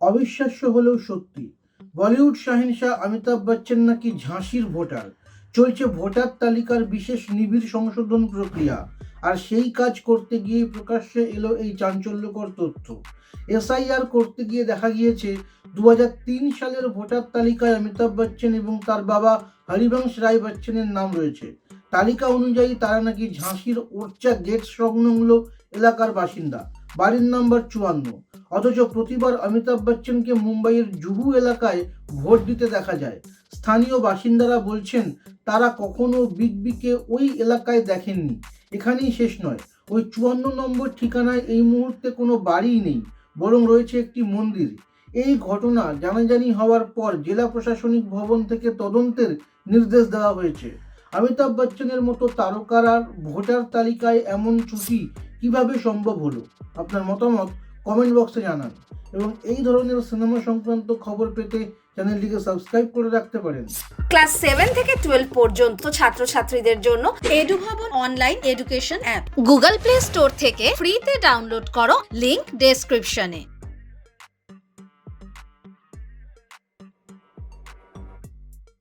অবিশ্বাস্য হলেও সত্যি। বলিউড শাহিনশাহ অমিতাভ বচ্চন নাকি ঝাঁসির ভোটার? চলছে ভোটার তালিকার বিশেষ নিবিড় সংশোধন প্রক্রিয়া। আর সেই কাজ করতে গিয়ে প্রকাশ্যে এলো এই চাঞ্চল্যকর তথ্য। এসআইআর করতে গিয়ে দেখা গিয়েছে দু হাজার তিন সালের ভোটার তালিকায় অমিতাভ বচ্চন এবং তার বাবা হরিবংশ রায় বচ্চনের নাম রয়েছে। তালিকা অনুযায়ী তারা নাকি ঝাঁসির ওরচা গেট সংলগ্ন এলাকার বাসিন্দা। বাড়ির নাম্বার চুয়ান্ন। অথচ প্রতিবার অমিতাভ বচ্চনকে মুম্বাইয়ের জুহু এলাকায় ভোট দিতে দেখা যায়। স্থানীয় বাসিন্দারা বলছেন, তারা কখনো বিগ বিকে ওই এলাকায় দেখেননি। এখানেই শেষ নয়। ওই চুয়ান্ন নম্বর ঠিকানায় এই মুহূর্তে কোনো বাড়িই নেই, বরং রয়েছে একটি মন্দির। এই ঘটনা জানাজানি হওয়ার পর জেলা প্রশাসনিক ভবন থেকে তদন্তের নির্দেশ দেওয়া হয়েছে। অমিতাভ বচ্চনের মতো তারকার ভোটার তালিকায় এমন ত্রুটি কীভাবে সম্ভব হলো? আপনার মতামত? কমেন্ট বক্সে জানান। এবং এই ধরনের সিনেমা সংক্রান্ত খবর পেতে চ্যানেলটিকে সাবস্ক্রাইব করে রাখতে পারেন। ক্লাস সেভেন থেকে টুয়েলভ পর্যন্ত ছাত্রছাত্রীদের জন্য Edu Bhaban online education app. Google Play Store থেকে ফ্রিতে ডাউনলোড করো লিংক ডেসক্রিপশনে।